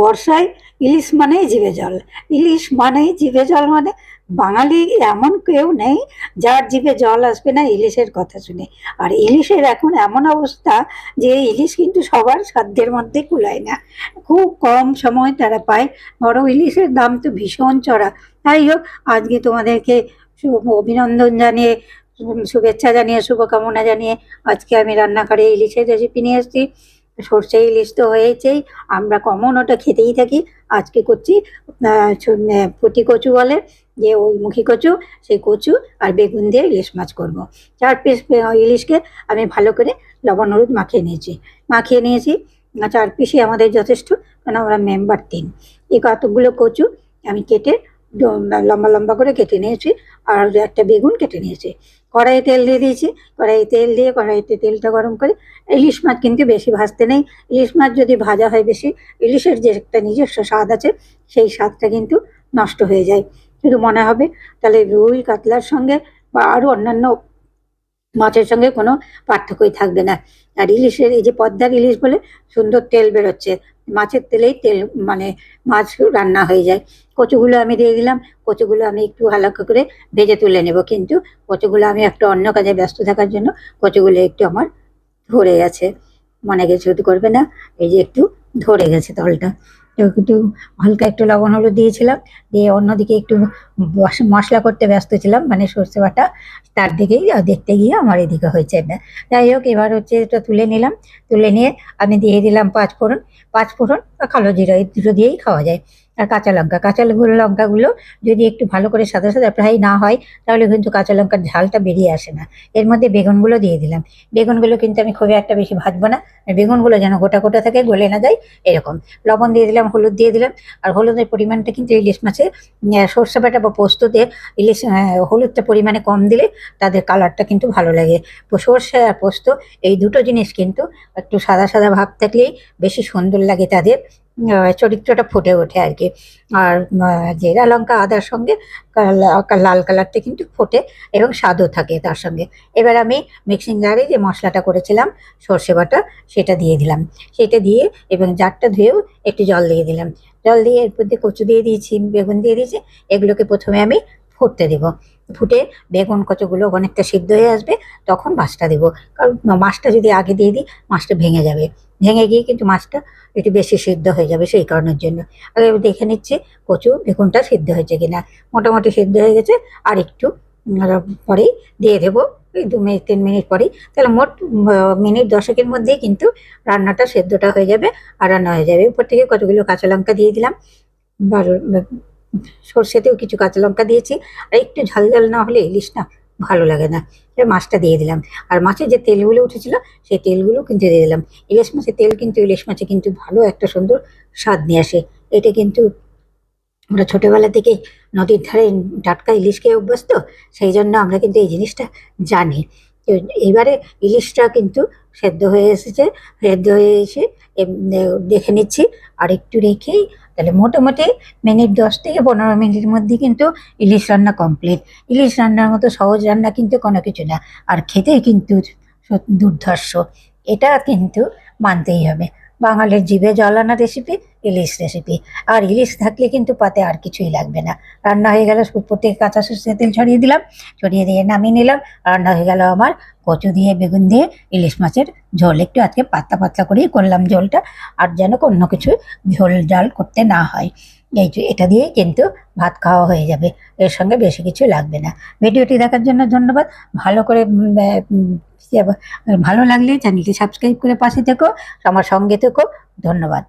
বর্ষায় ইলিশ মানেই জিভে জল। ইলিশ মানেই জিভে জল মানে বাঙালি এমন কেউ নেই যার জিভে জল আসবে না ইলিশের কথা শুনে। আর ইলিশের এখন এমন অবস্থা যে ইলিশ কিন্তু সবার সাধ্যের মধ্যে কুলায় না। খুব কম সময় তারা পায়। বড় ইলিশের দাম তো ভীষণ চড়া। তাই হোক, আজকে তোমাদেরকে অভিনন্দন জানিয়ে, শুভেচ্ছা জানিয়ে, শুভকামনা জানিয়ে আজকে আমি রান্না করে ইলিশের রেসিপি নিয়ে এসেছি। সর্ষে ইলিশ তো হয়েছেই আমরা কমন ওটা খেতেই থাকি। আজকে করছি আহ, পুঁটি কচু বলে যে ওই মুখী কচু সেই কচু আর বেগুন দিয়ে ইলিশ মাছ করব। চার পিস ইলিশকে আমি ভালো করে লবণ হলুদ মাখিয়ে নিয়েছি। মাখিয়ে নিয়েছি চার পিসই আমাদের যথেষ্ট কারণ আমরা মেম্বার তিন। এই কতগুলো কচু আমি কেটে লম্বা লম্বা করে কেটে নিয়েছি আর একটা বেগুন কেটে নিয়েছি। কড়াইয়ে তেল দিয়ে দিয়েছি। কড়াইয়ে তেল দিয়ে কড়াইতে তেলটা গরম করে ইলিশ মাছ কিন্তু বেশি ভাজতে নেই। ইলিশ মাছ যদি ভাজা হয় বেশি, ইলিশের যে একটা নিজস্ব স্বাদ আছে, সেই স্বাদটা কিন্তু নষ্ট হয়ে যায়। শুধু মনে হবে, তাহলে রুই, কাতলার সঙ্গে বা আরও অন্যান্য মাছের সঙ্গে কোনো পার্থক্যই থাকবে না। আর ইলিশের এই যে পদ্মার ইলিশ বলে সুন্দর তেল বেরোচ্ছে। মাছের তেলেই তেল মানে মাছ রান্না হয়ে যায়। কচুগুলো আমি দিয়ে দিলাম, কচুগুলো আমি একটু হালকা করে ভেজে তুলে নেব। কিন্তু কচুগুলো আমি একটা অন্য কাজে ব্যস্ত থাকার জন্য কচুগুলো একটু আমার ধরে গেছে। মনে কিছু করবে না, এই যে একটু ধরে গেছে তলটা। একটু হালকা একটু লবণ হলুদ দিয়েছিলাম, দিয়ে অন্যদিকে একটু মশলা করতে ব্যস্ত ছিলাম মানে সর্ষে বাটা, তার দিকেই দেখতে গিয়ে আমার এদিকে হয়েছে। যাই হোক, এবার হচ্ছে এটা তুলে নিলাম, তুলে নিয়ে আমি দিয়ে দিলাম পাঁচ ফোড়ন পাঁচ ফোড়ন কালো জিরা, এই দুটো দিয়েই খাওয়া যায়। আর কাঁচা লঙ্কা। কাঁচা লঙ্কাগুলো যদি একটু ভালো করে সাদা সাদা প্রায় না হয়, তাহলে কিন্তু কাঁচা লঙ্কার ঝালটা বেরিয়ে আসে না। এর মধ্যে বেগুনগুলো দিয়ে দিলাম। বেগুনগুলো কিন্তু আমি খুব একটা বেশি ভাজবো না। বেগুনগুলো যেন গোটা গোটা থাকে গলে না যায়, এরকম। লবণ দিয়ে দিলাম, হলুদ দিয়ে দিলাম। আর হলুদের পরিমাণটা কিন্তু ইলিশ মাছে সর্ষে বাটা বা পোস্ততে ইলিশ হলুদটা পরিমাণে কম দিলে তাদের কালারটা কিন্তু ভালো লাগে। সর্ষে আর পোস্ত, এই দুটো জিনিস কিন্তু একটু সাদা সাদা ভাব থাকলেই বেশি সুন্দর লাগে তাদের। চরিত্রটা ফুটে ওঠে আর কি। আর জেরা লঙ্কা আদার সঙ্গে লাল কালারটা কিন্তু ফোটে এবং স্বাদও থাকে তার সঙ্গে। এবার আমি মিক্সিং জারে যে মশলাটা করেছিলাম, সর্ষে বাটা, সেটা দিয়ে দিলাম। সেটা দিয়ে এবং জারটা ধুয়েও একটু জল দিয়ে দিলাম। জল দিয়ে এর মধ্যে কচু দিয়ে দিয়েছি, বেগুন দিয়ে দিয়েছি। এগুলোকে প্রথমে আমি ফুটতে দেবো। ফুটে বেগুন কচুগুলো অনেকটা সিদ্ধ হয়ে আসবে, তখন মাছটা দেবো। কারণ মাছটা যদি আগে দিয়ে দিই, মাছটা ভেঙে যাবে। ভেঙে গিয়ে কিন্তু মাছটা একটু বেশি সিদ্ধ হয়ে যাবে সেই কারণের জন্য। আগে দেখে নিচ্ছি কচু বেগুনটা সিদ্ধ হয়েছে কিনা। মোটামুটি সিদ্ধ হয়ে গেছে, আর একটু পরেই দিয়ে দেবো। ওই দু মিনিট, তিন মিনিট পরেই। তাহলে মোট মিনিট দশেকের মধ্যেই কিন্তু রান্নাটা সেদ্ধটা হয়ে যাবে আর রান্না হয়ে যাবে। উপর থেকে কতগুলো কাঁচা লঙ্কা দিয়ে দিলাম। সর্ষেতেও কিছু কাঁচা লঙ্কা দিয়েছি। আর একটু ঝাল ঝাল না হলে ইলিশ না ভালো লাগে না। এবার মাছটা দিয়ে দিলাম। আর মাছের যে তেলগুলো উঠেছিল, সেই তেলগুলো কিন্তু দিয়ে দিলাম। ইলিশ মাছের তেল কিন্তু, ইলিশ মাছে কিন্তু ভালো একটা সুন্দর স্বাদ নিয়ে আসে। এটা কিন্তু আমরা ছোটোবেলা থেকে নদীর ধারে টাটকা ইলিশ খেয়ে অভ্যস্ত, সেই জন্য আমরা কিন্তু এই জিনিসটা জানি। তো এবারে ইলিশটা কিন্তু সেদ্ধ হয়ে এসেছে, সেদ্ধ হয়ে এসে দেখে নিচ্ছি, আর একটু রেখেই, তাহলে মোটামুটি মিনিট দশ থেকে পনেরো মিনিটের মধ্যে কিন্তু ইলিশ রান্না কমপ্লিট ইলিশ রান্নার মতো সহজ রান্না কিন্তু কোনো কিছু না, আর খেতে কিন্তু দুর্ধর্ষ, এটা কিন্তু মানতেই হবে। বাঙালির জিভে জলানা রেসিপি ইলিশ রেসিপি আর ইলিশ থাকলে কিন্তু পাতে আর কিছুই লাগবে না। রান্না হয়ে গেল থেকে কাঁচা সরষে তেল ছড়িয়ে দিলাম। ছড়িয়ে দিয়ে নামিয়ে নিলাম। রান্না হয়ে গেল আমার কচু দিয়ে, বেগুন দিয়ে, ইলিশ মাছের ঝোল। একটু আজকে পাতলা পাতলা করেই করলাম ঝোলটা। আর যেন অন্য কিছু ঝোল জাল করতে না হয়। এই এটা দিয়েই কিন্তু ভাত খাওয়া হয়ে যাবে। এর সঙ্গে বেশি কিছু লাগবে না। ভিডিওটি দেখার জন্য ধন্যবাদ। ভালো করে ভালো লাগলে চ্যানেলটি সাবস্ক্রাইব করে পাশে থেকো আমার সঙ্গে থেকো। ধন্যবাদ।